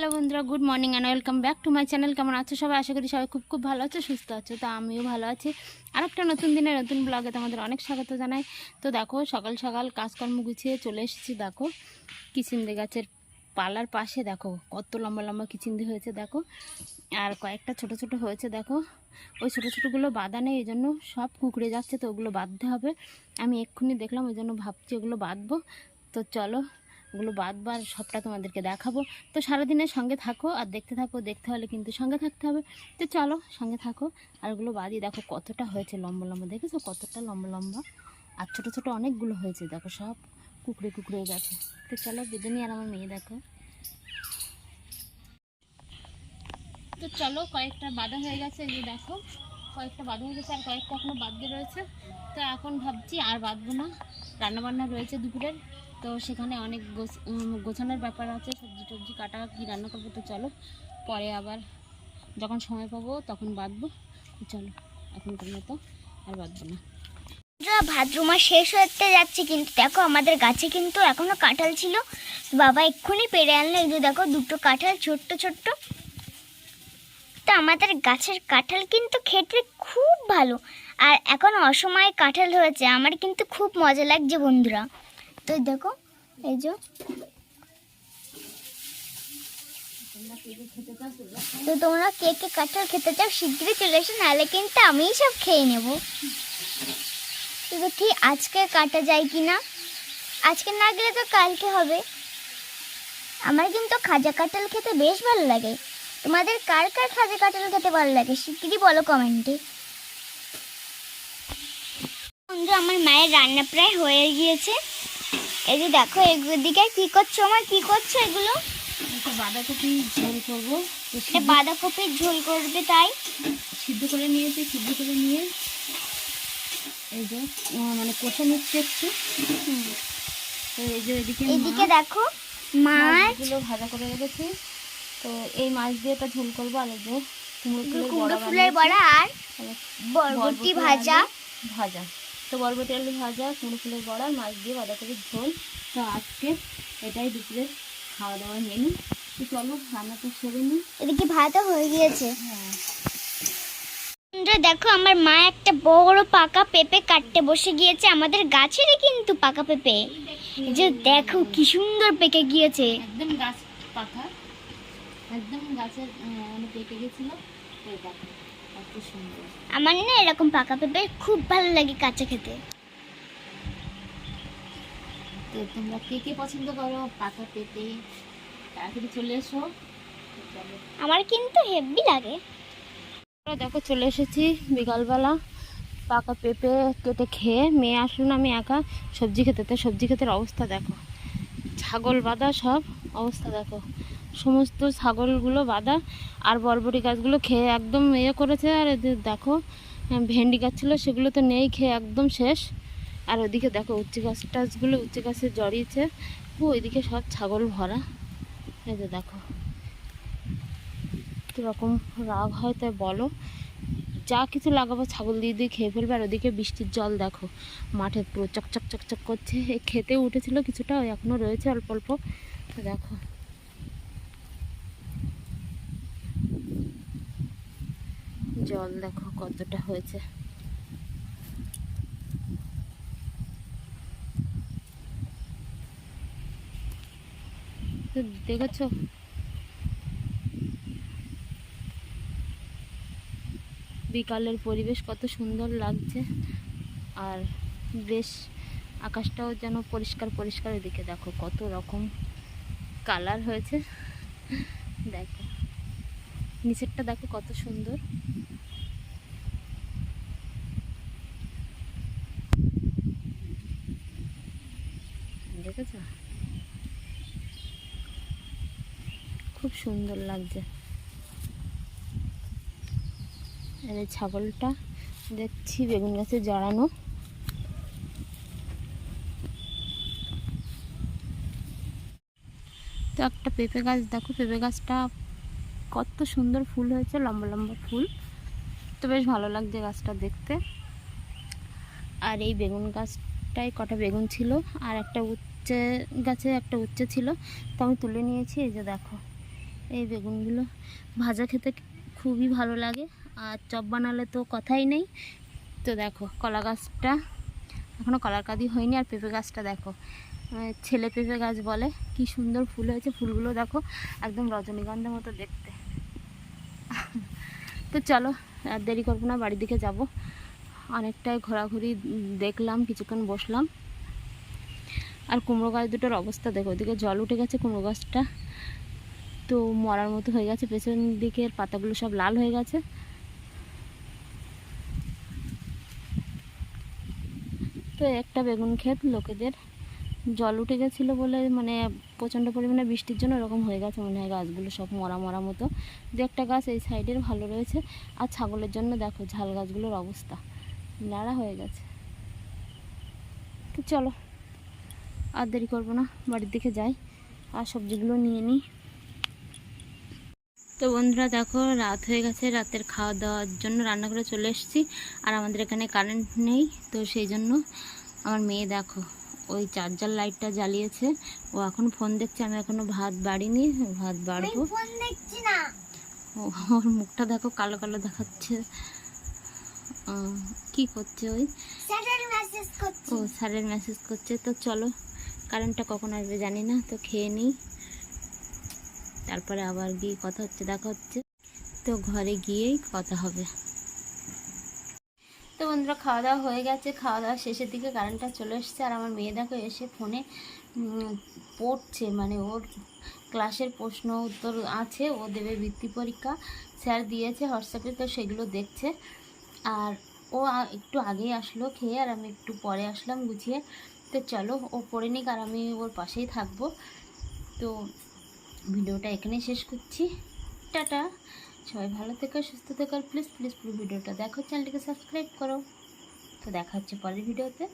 Hello বন্ধুরা, good morning and welcome back to my channel কেমন আছো সবাই? আশা করি সবাই খুব খুব ভালো আছো, সুস্থ আছো, তো আমিও ভালো আছি। আর একটা নতুন দিনে নতুন ব্লগে তোমাদের অনেক স্বাগত জানাই। তো দেখো, সকাল সকাল কাজকর্ম গুছিয়ে চলে এসেছি, দেখো। কিচিন্দে গাছের পালার পাশে, দেখো, কত লম্বা লম্বা কিচিন্দি হয়েছে, দেখো। আর কয়েকটা ছোট ছোট হয়েছে, দেখো। ওই ছোটো ছোটোগুলো বাঁধা নেই, এই জন্য সব কুঁকড়ে যাচ্ছে, তো ওগুলো বাঁধতে হবে। আমি এক্ষুনি দেখলাম, ওই জন্য ভাবছি ওগুলো বাঁধবো। তো চলো ওগুলো বাদবার সবটা তোমাদেরকে দেখাবো। তো সারাদিনের সঙ্গে থাকো আর দেখতে থাকো, দেখতে হলে কিন্তু সঙ্গে থাকতে হবে। তো চলো সঙ্গে থাকো। আর ওগুলো বাদি দেখো কতটা হয়েছে লম্বা লম্বা, দেখেছ? কতটা লম্বা লম্বা। আর ছোটো ছোটো অনেকগুলো হয়েছে, দেখো সব কুকড়ে কুকড়ে গেছে। তো চলো বেদনি আর আমার মেয়ে দেখো। তো চলো কয়েকটা বাঁধা হয়ে গেছে যে দেখো। কয়েকটা বাঁধা হয়ে গেছে আর কয়েকটা এখনও বাঁধতে রয়েছে। তো এখন ভাবছি আর বাঁধবো না। রান্নাবান্না রয়েছে দুপুরের। তো সেখানে অনেক গোছ- গোছানোর ব্যাপার আছে, সবজি টবজি কাটা কি রান্না করব তো চলো। পরে আবার যখন সময় পাবো তখন বাঁধবো। তো চলো এখনকার মতো আর বাঁধবো না। ভাদ্র মাস শেষ হতে যাচ্ছে কিন্তু দেখো আমাদের গাছে কিন্তু এখনও কাঁঠাল ছিল। বাবা এক্ষুনি পেরে আনলো, এই যে দেখো দুটো কাঁঠাল, ছোট্ট ছোট্ট। তো আমাদের গাছের কাঁঠাল কিন্তু খেতে খুব ভালো। আর এখন অসময়ে কাঁঠাল হয়েছে, আমার কিন্তু খুব মজা লাগছে বন্ধুরা। তো দেখো, এই যে। তো তোমরা কে কে কাঁঠাল খেতে চাও শীঘ্রই চলে এসো, নাহলে কিন্তু আমিই সব খেয়ে নেব। তো দেখি আজকে কাটা যায় কি না আজকে না গেলে তো কালকে হবে। আমার কিন্তু খাজা কাঁঠাল খেতে বেশ ভালো লাগে। তোমাদের কার কার খাজা কাঁঠাল খেতে ভালো লাগে শিগগিরই বলো কমেন্টে। বন্ধু, আমার মায়ের রান্না প্রায় হয়ে গিয়েছে। এই যে দেখো এদিকে কি করছ আমার কি করছ এগুলো? বাঁধাকপি ঝোল করব। বাঁধাকপির ঝোল করবে তাই? সিদ্ধ করে নিয়েছি সিদ্ধ করে নিয়ে এই যে মানে কষে নিচ্ছে একটু। তো এই যে এদিকে এদিকে দেখো মাছ। মাছগুলো ভাজা করে রেখেছি। তো এই মাছ দিয়ে একটা ঝোল করব আর এই যে কুমড়ো ফুলের বড়া আর বরবটি ভাজা। ভাজা। তো বরবটি আলু ভাজা কুমড়ো ফুলের বড়া মাছ দিয়ে বাঁধাকপির ঝোল। তো আজকে এটাই দুপুরে খাওয়া দাওয়ার মেনু তো চলো রান্নাটা সেরে নিই। এদিকে ভাতও হয়ে গিয়েছে। হ্যাঁ। দেখো আমার মা একটা বড় পাকা পেঁপে কাটতে বসে গিয়েছে। আমাদের গাছেরই কিন্তু পাকা পেঁপে। যে দেখো কি সুন্দর পেকে গিয়েছে। একদম গাছ পাকা। একদম গাছের মানে পেকে গেছিল। আমার না এরকম পাকা পেঁপে খুব ভালো লাগে কাঁচা খেতে। তো তোমরা কে কে পছন্দ করো পাকা পেঁপে? তাড়াতাড়ি চলে এসো। আমার কিন্তু হেভি লাগে। দেখো চলে এসেছি বিকালবেলা পাকা পেঁপে কেটে খেয়ে। মেয়ে আসলো না আমি একা। সবজি খেতে তো সবজি ক্ষেতের অবস্থা দেখো। ছাগল বাঁধা সব অবস্থা দেখো। সমস্ত ছাগলগুলো বাঁধা আর বরবটি গাছগুলো খেয়ে একদম ইয়ে করেছে। আর এদের দেখো ভেন্ডি গাছ ছিল, সেগুলো তো নেই, খেয়ে একদম শেষ। আর ওদিকে দেখো, উচ্চ গাছ টাছগুলো উচ্চ গাছে জড়িয়েছে। ওইদিকে সব ছাগল ভরা। এই যে দেখো, কীরকম রাগ হয় তাই বলো। যা কিছু লাগাবো ছাগল দিয়ে দিয়ে খেয়ে ফেলবে। আর ওদিকে বৃষ্টির জল দেখো, মাঠে পুরো চকচক চকচক করছে। খেতে উঠেছিল কিছুটা ওই এখনও রয়েছে অল্প অল্প। দেখো জল দেখো কতটা হয়েছে। দেখেছ? বিকালের পরিবেশ কত সুন্দর লাগছে, আর বেশ আকাশটাও যেন পরিষ্কার পরিষ্কার এদিকে দেখো কত রকম কালার হয়েছে। দেখো, নিচেরটা দেখো কত সুন্দর দেখেছ খুব সুন্দর লাগছে। আর এই ছাগলটা দেখছি বেগুন গাছে জড়ানো। তো একটা পেঁপে গাছ, দেখো পেঁপে গাছটা কত সুন্দর ফুল হয়েছে, লম্বা লম্বা ফুল। তো বেশ ভালো লাগছে গাছটা দেখতে। আর এই বেগুন গাছটায় কটা বেগুন ছিল, আর একটা উচ্ছে গাছে একটা উচ্ছে ছিল, তো আমি তুলে নিয়েছি, এই যে দেখো। এই বেগুনগুলো ভাজা খেতে খুবই ভালো লাগে, আর চপ বানালে তো কথাই নেই। তো দেখো, কলা গাছটা এখনও কলার কাদি হয়নি, আর পেঁপে গাছটা দেখো। ছেলে পেঁপে গাছ বলে, কি সুন্দর ফুল হয়েছে, ফুলগুলো দেখো একদম রজনীগন্ধার মতো দেখতে। তো চলো, আর দেরি করব না, বাড়ির দিকে যাব। অনেকটাই ঘোরাঘুরি দেখলাম, কিছুক্ষণ বসলাম। আর কুমড়ো গাছ দুটোর অবস্থা দেখো, ওদিকে জল উঠে গেছে কুমড়ো গাছটা। তো মরার মতো হয়ে গেছে, পেছন দিকের পাতাগুলো সব লাল হয়ে গেছে। তো একটা বেগুন ক্ষেত, লোকেদের জল উঠে গেছিল বলে মানে প্রচণ্ড পরিমাণে বৃষ্টির জন্য এরকম হয়ে গেছে মনে হয় গাছগুলো সব মরা মরা মতো। দু একটা গাছ এই সাইডের ভালো রয়েছে। আর ছাগলের জন্য দেখো ঝাল গাছগুলোর অবস্থা নাড়া হয়ে গেছে। তো চলো, আর দেরি করব না, বাড়ির দিকে যাই। আর সবজিগুলো নিয়ে নিই। তো বন্ধুরা দেখো রাত হয়ে গেছে রাতের খাওয়া দাওয়ার জন্য রান্না করে চলে এসেছি। আর আমাদের এখানে কারেন্ট নেই তো সেই জন্য আমার মেয়ে দেখো ওই চার্জার লাইটটা জ্বালিয়েছে। ও এখন ফোন দেখছে আমি এখনও ভাত বাড়িনি ভাত বাড়বো। ওর মুখটা দেখো কালো কালো দেখাচ্ছে। কি করছে ওই? ও স্যারের মেসেজ করছে তো চলো কারেন্টটা কখন আসবে জানি না তো খেয়ে নিই। তারপরে আবার গিয়ে কথা হচ্ছে, দেখা হচ্ছে। তো ঘরে গিয়েই কথা হবে। তো বন্ধুরা, খাওয়া দাওয়া হয়ে গেছে। খাওয়া দাওয়া শেষের দিকে কারেন্টটা চলে এসেছে। আর আমার মেয়ে দেখো এসে ফোনে পড়ছে। মানে ওর ক্লাসের প্রশ্ন উত্তর আছে। ও দেবে বৃত্তি পরীক্ষা। স্যার দিয়েছে হোয়াটসঅ্যাপে তো সেগুলো দেখছে। আর ও একটু আগেই আসলো খেয়ে, আর আমি একটু পরে আসলাম গুছিয়ে। তো চলো, ও পড়ে নিক, আর আমি ওর পাশেই থাকব। তো ভিডিওটা এখানেই শেষ করছি। টাটা। সবাই ভালো থেকো, সুস্থ থেকো প্লিজ প্লিজ পুরো ভিডিওটা দেখো, চ্যানেলটিকে সাবস্ক্রাইব করো। তো দেখা হচ্ছে পরের ভিডিওতে।